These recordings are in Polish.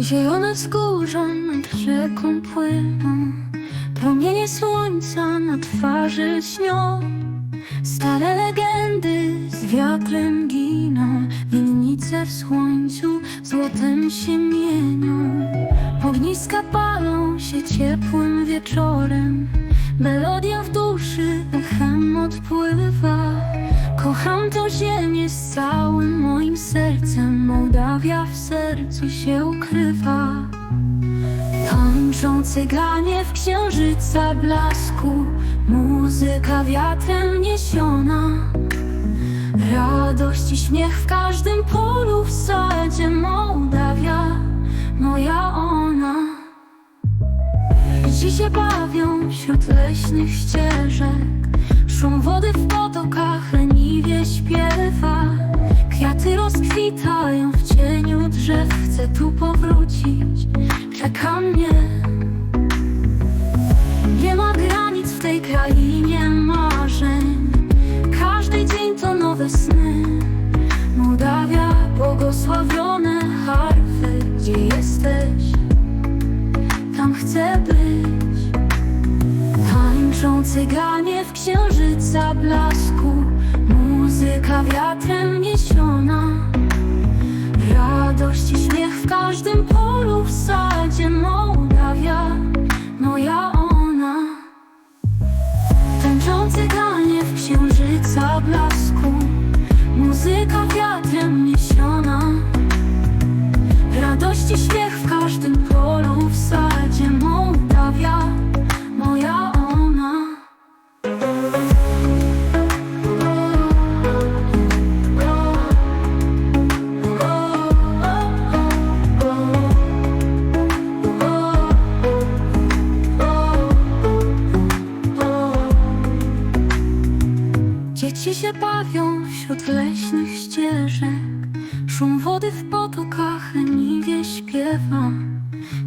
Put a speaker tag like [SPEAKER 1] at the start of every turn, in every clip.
[SPEAKER 1] Zielone wzgórza nad rzeką płyną Promienie słońca na twarzy śnią. Stare legendy z wiatrem giną Winnice w słońcu złotem się mienią. Ogniska palą się ciepłym wieczorem Kocham tę ziemię z całym moim sercem. Mołdawia w sercu się ukrywa. Tańczą cyganie w księżyca blasku. Muzyka wiatrem niesiona. Radość i śmiech w każdym polu w sadzie. Mołdawia, moja ona. Dzieci się bawią wśród leśnych ścieżek. Szum wody w potokach leniwie śpiewa Kwiaty rozkwitają w cieniu drzew. Chcę tu powrócić, czeka mnie Nie ma granic w tej krainie marzeń. Każdy dzień to nowe sny. Mołdawia, błogosławione harfy. Gdzie jesteś? Tam chcę być. Tańczą cyganie w księżyca blasku Muzyka wiatrem niesiona. Radość i śmiech w każdym polu w sadzie Mołdawia, moja ona. Tańczą cyganie w księżyca blasku Muzyka wiatrem niesiona Dzieci się bawią wśród leśnych ścieżek. Szum wody w potokach leniwie śpiewa.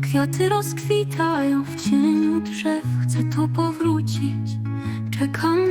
[SPEAKER 1] Kwiaty rozkwitają w cieniu drzew. Chcę tu powrócić, czeka mnie